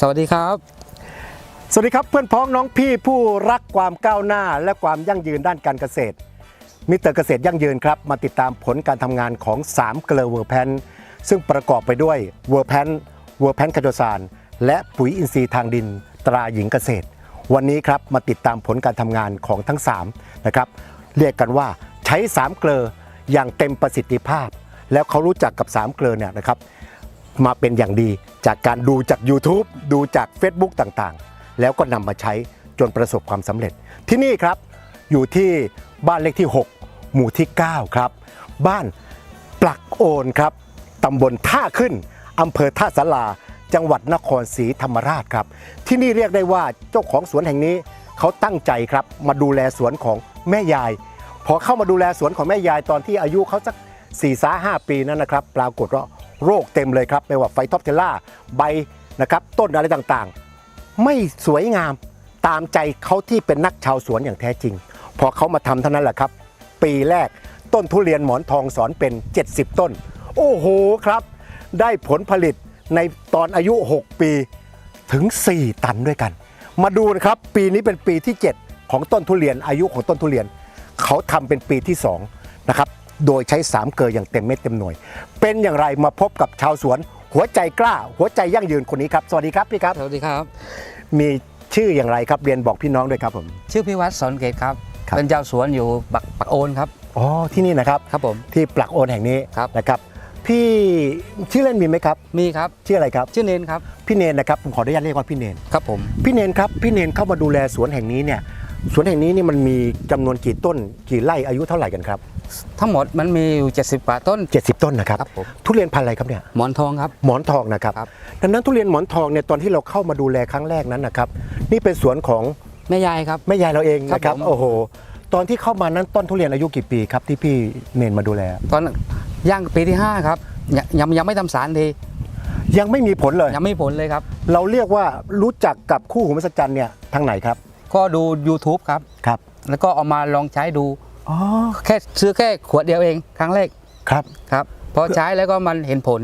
สวัสดีครับ สวัสดีครับเพื่อนพ้องน้องพี่ผู้รักความก้าวหน้า และความยั่งยืนด้านการเกษตร มิเตอร์เกษตรยั่งยืนครับ มาติดตามผลการทำงานของ3เกลือเวอร์แพนซึ่งประกอบไปด้วยเวอร์แพนเวอร์แพนคาโดซานและปุ๋ยอินทรีย์ทางดินตราหญิงเกษตร วันนี้ครับมาติดตามผลการทำงานของทั้ง3นะครับเรียกกันว่าใช้3เกลืออย่างเต็มประสิทธิภาพ แล้วเขารู้จักกับ3เกลือเนี่ยนะครับ มาเป็นอย่างดี จากการดูจาก YouTube ดูจาก Facebook ต่างๆ แล้วก็นำมาใช้จนประสบความสำเร็จ ที่นี่ครับอยู่ที่บ้านเลขที่ 6 หมู่ที่ 9 ครับ บ้านปลักโอนครับตำบลท่าขึ้นอำเภอท่าสาราจังหวัดนครศรีธรรมราชครับ ที่นี่เรียกได้ว่าเจ้าของสวนแห่งนี้เขาตั้งใจครับ มาดูแลสวนของแม่ยาย พอเข้ามาดูแลสวนของแม่ยายตอนที่อายุเขาสัก4ี่สาหปีนั้นนะครับ ปรากฏว่า โรคเต็มเลยครับไม่ว่าไฟท็อปเทล่าใบนะครับต้นอะไรต่างๆ ไม่สวยงามตามใจเขาที่เป็นนักชาวสวนอย่างแท้จริง พอเขามาทำเท่านั้นแหละครับ ปีแรกต้นทุเรียนหมอนทองสอนเป็น 70 ต้น โอ้โหครับ ได้ผลผลิตในตอนอายุ 6 ปีถึง 4 ตันด้วยกัน มาดูนะครับปีนี้เป็นปีที่ 7 ของต้นทุเรียนอายุของต้นทุเรียน เขาทำเป็นปีที่2นะครับ โดยใช้3เกลืออย่างเต็มเม็ดเต็มหน่วย เป็นอย่างไรมาพบกับชาวสวน หัวใจกล้า หัวใจยั่งยืนคนนี้ครับ สวัสดีครับพี่ครับ สวัสดีครับ มีชื่ออย่างไรครับเรียนบอกพี่น้องด้วยครับผม ชื่อพิวัตรสอนเกตครับ ครับ เป็นเจ้าสวนอยู่ปักปักโอนครับ อ๋อที่นี่นะครับครับผม ที่ปลักโอนแห่งนี้ครับ นะครับ พี่ชื่อเล่นมีไหมครับมีครับ ชื่ออะไรครับชื่อเนนครับ พี่เนนนะครับผมขออนุญาตเรียกว่าพี่เนน ครับผม พี่เนนครับพี่เนนเข้ามาดูแลสวนแห่งนี้เนี่ยสวนแห่งนี้นี่มันมีจำนวนกี่ต้นกี่ไร่อายุเท่าไหร่กันครับ ทั้งหมดมันมีอยู่ 70กว่าต้น 70 ต้นนะครับ ครับผม ทุเรียนพันธุ์อะไรครับเนี่ย หมอนทองครับ หมอนทองนะครับ ครับ ดังนั้นทุเรียนหมอนทองเนี่ยตอนที่เราเข้ามาดูแลครั้งแรกนั้นนะครับ นี่เป็นสวนของแม่ยายครับ แม่ยายเราเองนะคครัรับบผม โอ้โห ตอนที่เข้ามานั้นต้นทุเรียนอายุกี่ปีครับที่พี่เนนมาดูแล ตอนย่างปีที่ 5 ครับ ยังยังยังไม่ทำสารทียังไม่มีผลเลย ยังไม่ผลเลยครับ เราเรียกว่ารู้จักกับคู่หูมหัศจรรย์เนี่ยทางไหนครับ ก็ดู YouTube ครับ ครับ แล้วก็เอามาลองใช้ดู อ๋อแค่ซื้อแค่ขวดเดียวเองครั้งแรกครับครับพอใช้แล้วก็มันเห็นผล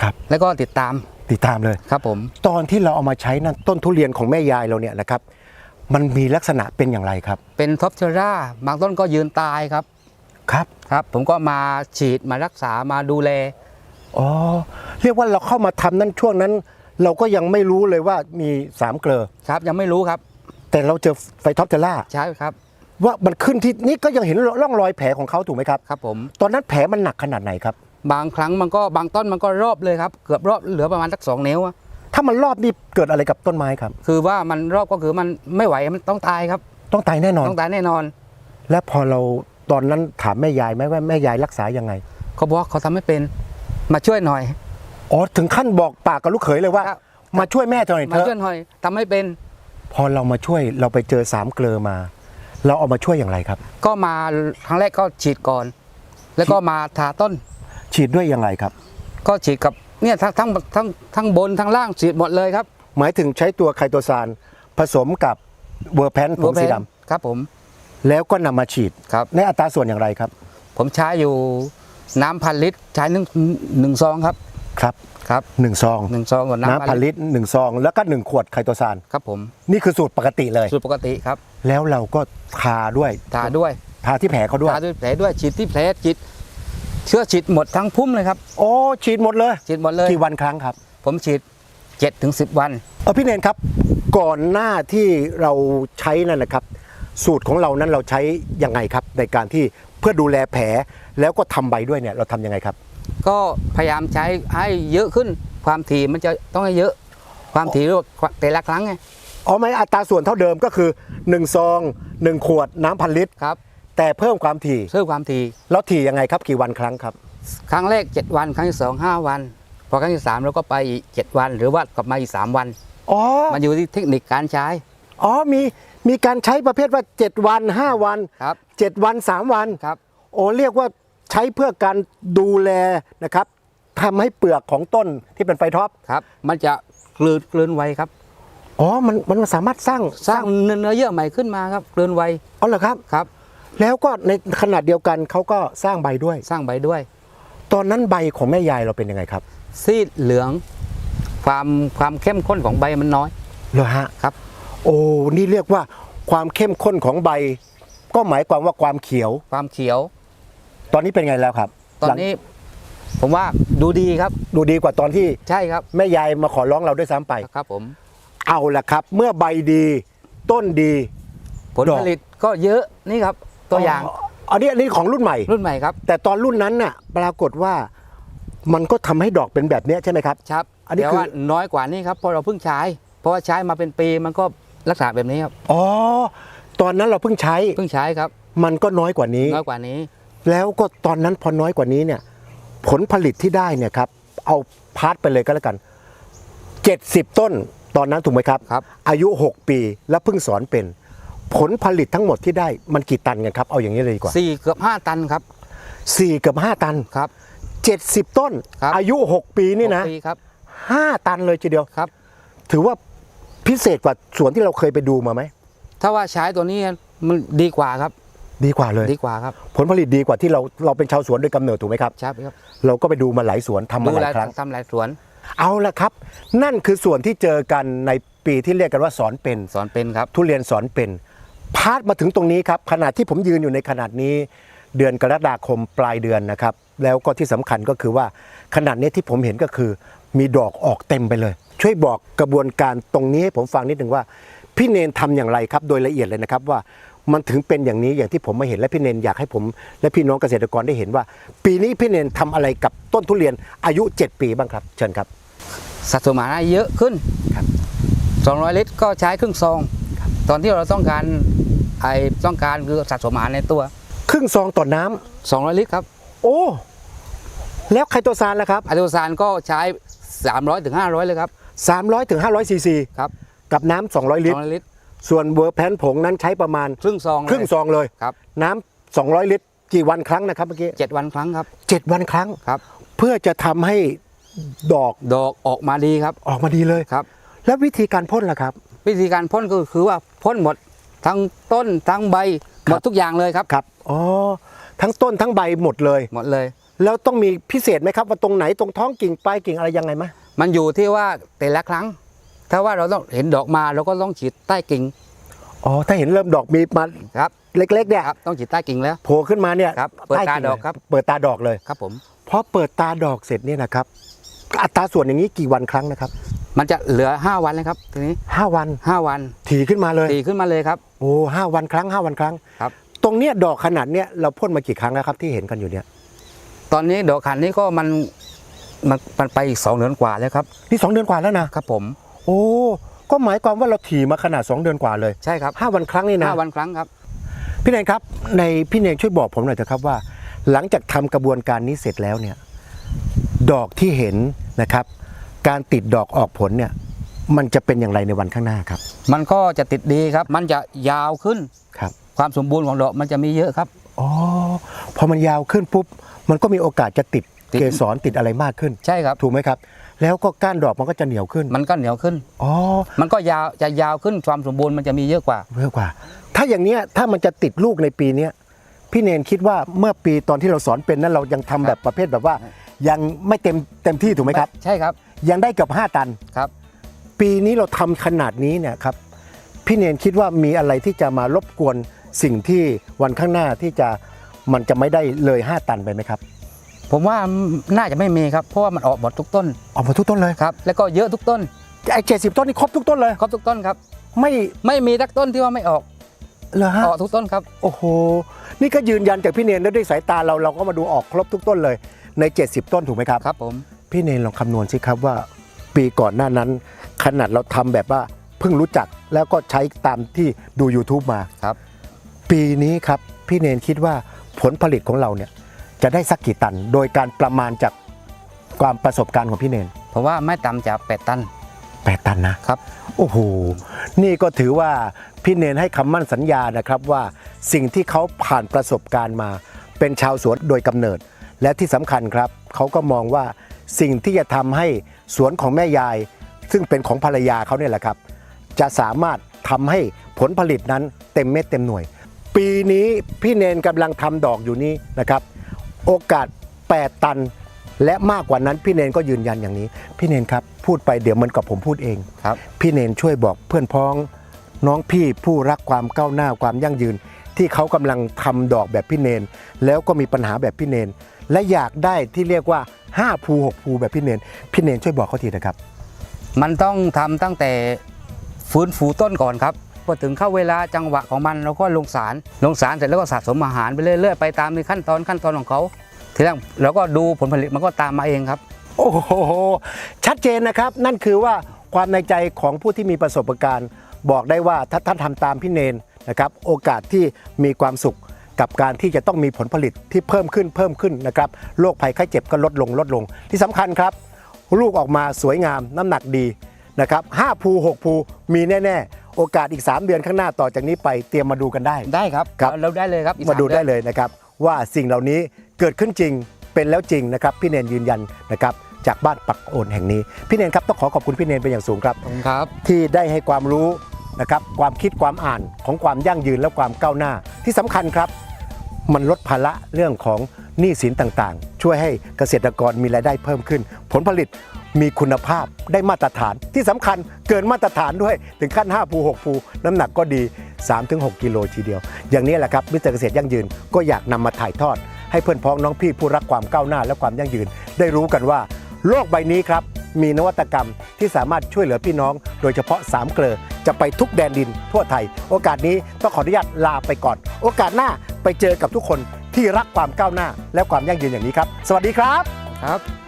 ครับ แล้วก็ติดตามติดตามเลยครับผม ตอนที่เราเอามาใช้นั่นต้นทุเรียนของแม่ยายเราเนี่ยนะครับ มันมีลักษณะเป็นอย่างไรครับ เป็นท็อปเทอร่าบางต้นก็ยืนตายครับครับครับ ผมก็มาฉีดมารักษามาดูแลอ๋อเรียกว่าเราเข้ามาทำนั่นช่วงนั้น เราก็ยังไม่รู้เลยว่ามีสามเกลอครับยังไม่รู้ครับ แต่เราเจอไฟท็อปเทล่าใช่ครับ ว่ามันขึ้นที่นี่ก็ยังเห็นร่องรอยแผลของเขาถูกไหมครับ ครับผมตอนนั้นแผลมันหนักขนาดไหนครับ บางครั้งมันก็บางต้นมันก็รอบเลยครับเกือบรอบเหลือประมาณสักสองนิ้วอะถ้ามันรอบนี่เกิดอะไรกับต้นไม้ครับ คือว่ามันรอบก็คือมันไม่ไหวมันต้องตายครับ ต้องตายแน่นอน ต้องตายแน่นอน และพอเราตอนนั้นถามแม่ยายไหมว่าแม่ยายรักษายังไงเขาบอกว่าเขาทำไม่เป็นมาช่วยหน่อยอ๋อถึงขั้นบอกปากกับลูกเขยเลยว่า ครับ มาช่วยแม่หน่อยมาเถอะช่วยหน่อยทำไม่เป็น พอเรามาช่วยเราไปเจอสามเกลอมา เราเอามาช่วยอย่างไรครับ ก็มาครั้งแรกก็ฉีดก่อน แล้วก็มาทาต้น ฉีดด้วยอย่างไรครับ ก็ฉีดกับเนี่ยทั้งทั้งทั้งทั้งบนทั้งล่างฉีดหมดเลยครับ หมายถึงใช้ตัวไคโตซานผสมกับเวอร์แพนผงสีดำครับผม แล้วก็นำมาฉีดครับในอัตราส่วนอย่างไรครับ ผมใช้อยู่น้ำพันลิตรใช้หนึ่งหนึ่งซองครับ ครับครับหนึ่งซองหนึ่งซองกับน้ำน้ำพันลิตรหนึ่งซองแล้วก็หนึ่งขวดไคโตซานครับผมนี่คือสูตรปกติเลย สูตรปกติครับแล้วเราก็ทาด้วยทาด้วยทาที่แผลเขาด้วยทาด้วยแผลด้วยฉีดที่แผลฉีดเชื้อฉีดหมดทั้งพุ่มเลยครับโอ้ฉีดหมดเลยฉีดหมดเลยกี่วันครั้งครับ ผมฉีด7จ็ดถึงสิวันเออพี่เนนครับ ก่อนหน้าที่เราใช้นั่นนะครับ สูตรของเรานั้นเราใช้ยังไงครับ ในการที่เพื่อดูแลแผลแล้วก็ทำใบด้วยเนี่ยเราทำยังไงครับ ก็พยายามใช้ให้เยอะขึ้น ความถี่มันจะต้องให้เยอะ ความถี่แต่ละครั้งไงอ๋อไม่อัตราส่วนเท่าเดิมก็คือ1ซอง1ขวดน้ำพันลิตรครับ แต่เพิ่มความถี่เพิ่มความถี่แล้วถี่ยังไงครับกี่วันครั้งครับ ครั้งแรก 7 วันครั้งที่สองห้าวัน พอครั้งที่สามเราก็ไปอีกเจ็ดวัน หรือว่ากลับมาอีกสามวัน อ๋อมันอยู่ที่เทคนิคการใช้ อ๋อมีมีการใช้ประเภทว่า 7 วัน 5 วันครับ7วัน 3 วันครับ โอ้เรียกว่า ใช้เพื่อการดูแลนะครับทำให้เปลือกของต้นที่เป็นไฟท็อปครับ มันจะกลืนกลืนไวครับ อ๋อ มันมันสามารถสร้างสร้างเนื้อเยื่อใหม่ขึ้นมาครับกลืนไวอ๋อเหรอครับครับ แล้วก็ในขนาดเดียวกันเขาก็สร้างใบด้วย สร้างใบด้วย ตอนนั้นใบของแม่ยายเราเป็นยังไงครับ ซีดเหลืองความความเข้มข้นของใบมันน้อยเหรอฮะครับ โอ้นี่เรียกว่าความเข้มข้นของใบ ก็หมายความว่าความเขียว ความเขียว ตอนนี้เป็นไงแล้วครับตอนนี้ผมว่าดูดีครับหลังดูดีกว่าตอนที่ใช่ครับแม่ยายมาขอร้องเราด้วยซ้ำไป ครับผม เอาละครับ เมื่อใบดีต้นดี ผลดอก ผลิตก็เยอะนี่ครับ ตัวอย่างอันนี้อันนี้ของรุ่นใหม่ รุ่นใหม่ครับแต่ตอนรุ่นนั้นน่ะ ปรากฏว่ามันก็ทำให้ดอกเป็นแบบเนี้ยใช่ไหมครับ ครับอันนี้แต่คือว่าน้อยกว่านี้ครับเพราะเราเพิ่งใช้ เพราะว่าใช้มาเป็นปีมันก็ลักษณะแบบนี้ครับอ๋อตอนนั้นเราเพิ่งใช้เพิ่งใช้ครับมันก็น้อยกว่านี้ น้อยกว่านี้ แล้วก็ตอนนั้นพอน้อยกว่านี้เนี่ยผลผลิตที่ได้เนี่ยครับเอาพาร์ทไปเลยก็แล้วกัน 70 ต้นตอนนั้นถูกไหมครับ ครับ อายุ 6 ปีแล้วเพิ่งสอนเป็น ผลผลิตทั้งหมดที่ได้มันกี่ตันกันครับ เอาอย่างนี้เลยดีกว่า สี่เกือบห้าตันครับ4เกือบ5 ตัน ครับ 70 ต้น ครับ อายุ 6 ปีนี่นะ หกปีครับ5 ตันเลยทีเดียว ครับ ถือว่าพิเศษกว่าสวนที่เราเคยไปดูมาไหม ถ้าว่าใช้ตัวนี้มันดีกว่าครับ ดีกว่าเลย ดีกว่าครับ ผลผลิตดีกว่าที่เราเราเป็นชาวสวนโดยกำเนิดถูกไหมครับใช่ครับ เราก็ไปดูมาหลายสวนทำมาดูหแลลายครั้งทำหลายสวน เอาละครับ นั่นคือส่วนที่เจอกันในปีที่เรียกกันว่าสอนเป็นสอนเป็นครับ ทุเรียนสอนเป็นพาดมาถึงตรงนี้ครับขนาดที่ผมยืนอยู่ในขนาดนี้ เดือนกรกฎาคมปลายเดือนนะครับ แล้วก็ที่สำคัญก็คือว่าขนาดนี้ที่ผมเห็นก็คือ มีดอกออกเต็มไปเลย ช่วยบอกกระบวนการตรงนี้ให้ผมฟังนิดหนึ่งว่าพี่เนนทำอย่างไรครับ โดยละเอียดเลยนะครับว่า มันถึงเป็นอย่างนี้อย่างที่ผมมาเห็นและพี่เนนอยากให้ผม และพี่น้องเกษตรกรได้เห็นว่า ปีนี้พี่เนนทำอะไรกับต้นทุเรียนอายุ 7 ปีบ้างครับ เชิญครับ สัดส่วนอาหารเยอะขึ้นครับ 200 ลิตรก็ใช้ครึ่งซอง ตอนที่เราต้องการไอต้องการคือสัดส่วนอาหารในตัว ครึ่งซองต่อน้ำ200 ลิตรครับโอ้ แล้วไคโตซานล่ะครับ อะโดซานก็ใช้ 300ถึง500 เลยครับ300ถึง500ซีซีครับกับน้ำ200 ลิตร 200 ลิตร ส่วนเวอร์แพนผงนั้นใช้ประมาณครึ่งซองเลยครึ่งซองเลยครับ น้ำ200 ลิตรกี่วันครั้งนะครับเมื่อกี้เจ็ดวันครั้งครับ เจ็ดวันครั้ง ครับ เพื่อจะทำให้ดอกดอกออกมาดีครับออกมาดีเลย ครับ แล้ววิธีการพ่นล่ะครับ วิธีการพ่นก็คือว่าพ่นหมดทั้งต้นทั้งใบหมดทุกอย่างเลยครับ ครับอ๋อทั้งต้นทั้งใบหมดเลย หมดเลย แล้วต้องมีพิเศษไหมครับว่าตรงไหนตรงท้องกิ่งปลายกิ่งอะไรยังไงไหมมันอยู่ที่ว่าแต่ละครั้ง ถ้าว่าเราต้องเห็นดอกมาเราก็ต้องฉีดใต้กิ่งอ๋อถ้าเห็นเริ่มดอกมีมาครับเล็กๆเนี่ยครับต้องฉีดใต้กิ่งแล้วโผล่ขึ้นมาเนี่ยครับเปิดใต้ตากิ่งดอกครับเปิดตาดอกเลยครับผมพอเปิดตาดอกเสร็จเนี่ยนะครับ อัตราส่วนอย่างนี้กี่วันครั้งนะครับ มันจะเหลือ 5 วันเลยครับทีนี้ห้าวัน 5 วันถี่ขึ้นมาเลยตีขึ้นมาเลยครับโอ้ห้าวันครั้งห้าวันครั้งครับ ตรงเนี้ยดอกขนาดเนี้ยเราพ่นมากี่ครั้งแล้วครับที่เห็นกันอยู่เนี่ย ตอนนี้ดอกขันนี้ก็มันมันมันไปอีกสองเดือนกว่าแล้วครับนี่สองเดือนกว่าแล้วนะครับผม โอ้ก็หมายความว่าเราถี่มาขนาด 2 เดือนกว่าเลยใช่ครับห้าวันครั้งนี่นะห้าวันครั้งครับพี่เนยครับ ในพี่เนยช่วยบอกผมหน่อยเถอะครับว่า หลังจากทำกระบวนการนี้เสร็จแล้วเนี่ยดอกที่เห็นนะครับ การติดดอกออกผลเนี่ยมันจะเป็นอย่างไรในวันข้างหน้าครับมันก็จะติดดีครับ มันจะยาวขึ้นครับความสมบูรณ์ของดอกมันจะมีเยอะครับ อ๋อพอมันยาวขึ้นปุ๊บมันก็มีโอกาสจะติดติด เกสรติดอะไรมากขึ้น ใช่ครับ ถูกไหมครับ แล้วก็ก้านดอกมันก็จะเหนียวขึ้น มันก็เหนียวขึ้น อ๋อ มันก็ยาวจะยาวขึ้นความสมบูรณ์มันจะมีเยอะกว่า เยอะกว่า ถ้าอย่างเนี้ยถ้ามันจะติดลูกในปีเนี้ยพี่เนนคิดว่าเมื่อปีตอนที่เราสอนเป็นนั้นเรายังทำแบบประเภทแบบว่า ยังไม่เต็มเต็มที่ถูกไหมครับ ใช่ครับ ยังได้เกือบ5ตัน ครับ ปีนี้เราทำขนาดนี้เนี่ยครับ พี่เนนคิดว่ามีอะไรที่จะมารบกวนสิ่งที่วันข้างหน้าที่จะมันจะไม่ได้เลย 5 ตันไปไหมครับ ผมว่าน่าจะไม่มีครับเพราะว่ามันออกหมดทุกต้นออกมาทุกต้นเลยครับแล้วก็เยอะทุกต้นไอ้เจ็ดสิบต้นนี่ครบทุกต้นเลยครบทุกต้นครับ ไม่ไม่มีสักต้นที่ว่าไม่ออกเหรอฮะออกทุกต้นครับโอ้โหนี่ก็ยืนยันจากพี่เนนแล้วด้วยสายตาเราเราก็มาดูออกครบทุกต้นเลย ใน 70 ต้นถูกไหมครับครับผมพี่เนนลองคำนวณสิครับว่า ปีก่อนหน้านั้น ขนาดเราทำแบบว่าเพิ่งรู้จักแล้วก็ใช้ตามที่ดู YouTube มาครับ ปีนี้ครับพี่เนนคิดว่าผลผลิตของเราเนี่ย จะได้สักกี่ตัน โดยการประมาณจากความประสบการณ์ของพี่เนนเพราะว่าไม่ต่ำจากแปดตัน 8 ตันนะครับ โอ้โห นี่ก็ถือว่าพี่เนนให้คำมั่นสัญญานะครับว่าสิ่งที่เขาผ่านประสบการณ์มา เป็นชาวสวนโดยกำเนิด และที่สำคัญครับ เขาก็มองว่าสิ่งที่จะทำให้สวนของแม่ยาย ซึ่งเป็นของภรรยาเขาเนี่ยแหละครับ จะสามารถทำให้ผลผลิตนั้นเต็มเม็ดเต็มหน่วย ปีนี้พี่เนนกำลังทำดอกอยู่นี้นะครับ โอกาส 8 ตัน และมากกว่านั้นพี่เนนก็ยืนยันอย่างนี้ พี่เนนครับพูดไปเดี๋ยวเหมันกับผมพูดเองครับ พี่เนนช่วยบอกเพื่อนพ้อง น้องพี่ผู้รักความก้าวหน้าความยั่งยืน ที่เขากำลังทำดอกแบบพี่เนน แล้วก็มีปัญหาแบบพี่เนน และอยากได้ที่เรียกว่า5ภู6ภูแบบพี่เนนพี่เนนช่วยบอกเขาทีนะครับ มันต้องทำตั้งแต่ฟื้นฟูต้นก่อนครับ พอถึงเข้าเวลาจังหวะของมันเราก็ลงสารลงสารเสร็จแล้วก็สะสมอาหารไปเรื่อยๆไปตามในขั้นตอนขั้นตอนของเขาทีแรกเราก็ดูผลผลิตมันก็ตามมาเองครับ โอ้โหชัดเจนนะครับ นั่นคือว่าความในใจของผู้ที่มีประสบการณ์ บอกได้ว่าถ้าท่านทำตามพี่เนนนะครับ โอกาสที่มีความสุขกับการที่จะต้องมีผลผลิตที่เพิ่มขึ้นเพิ่มขึ้นนะครับโรคภัยไข้เจ็บก็ลดลงลดลง ที่สำคัญครับ ลูกออกมาสวยงามน้ำหนักดีนะครับ5ภู6ภูมีแน่ ๆ โอกาสอีก 3 เดือนข้างหน้าต่อจากนี้ไปเตรียมมาดูกันได้ ได้ครับครับ เราได้เลยครับอีกมาดูสได้อนเลยนะครับ ว่าสิ่งเหล่านี้เกิดขึ้นจริงเป็นแล้วจริงนะครับ พี่เนนยืนยันนะครับจากบ้านปักโอนแห่งนี้ พี่เนนครับต้องขอขอบคุณพี่เนนเป็นอย่างสูงครับ ขอบคุณครับ ที่ได้ให้ความรู้นะครับความคิดความอ่านของความยั่งยืนและความก้าวหน้า ที่สำคัญครับ มันลดภาระเรื่องของหนี้สินต่างๆ ช่วยให้เกษตรกรมีรายได้เพิ่มขึ้น ผลผลิต มีคุณภาพได้มาตรฐานที่สำคัญเกินมาตรฐานด้วยถึงขั้น 5 ภู 6 ภู น้ำหนักก็ดี 3-6 กิโลทีเดียว อย่างนี้แหละครับมิสเตอร์เกษตรยั่งยืนก็อยากนำมาถ่ายทอด ให้เพื่อนพ้องน้องพี่ผู้รักความก้าวหน้าและความยั่งยืน ได้รู้กันว่า โลกใบนี้ครับมีนวัตกรรมที่สามารถช่วยเหลือพี่น้อง โดยเฉพาะสามเกลอจะไปทุกแดนดินทั่วไทย โอกาสนี้ต้องขออนุญาตลาไปก่อน โอกาสหน้าไปเจอกับทุกคนที่รักความก้าวหน้าและความยั่งยืนอย่างนี้ครับ สวัสดีครับครับ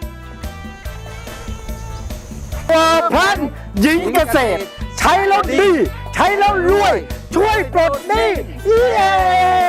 วาพันหญิงเกษตร ใช้แล้วดี ใช้แล้วรวย ช่วยปลดหนี้เย้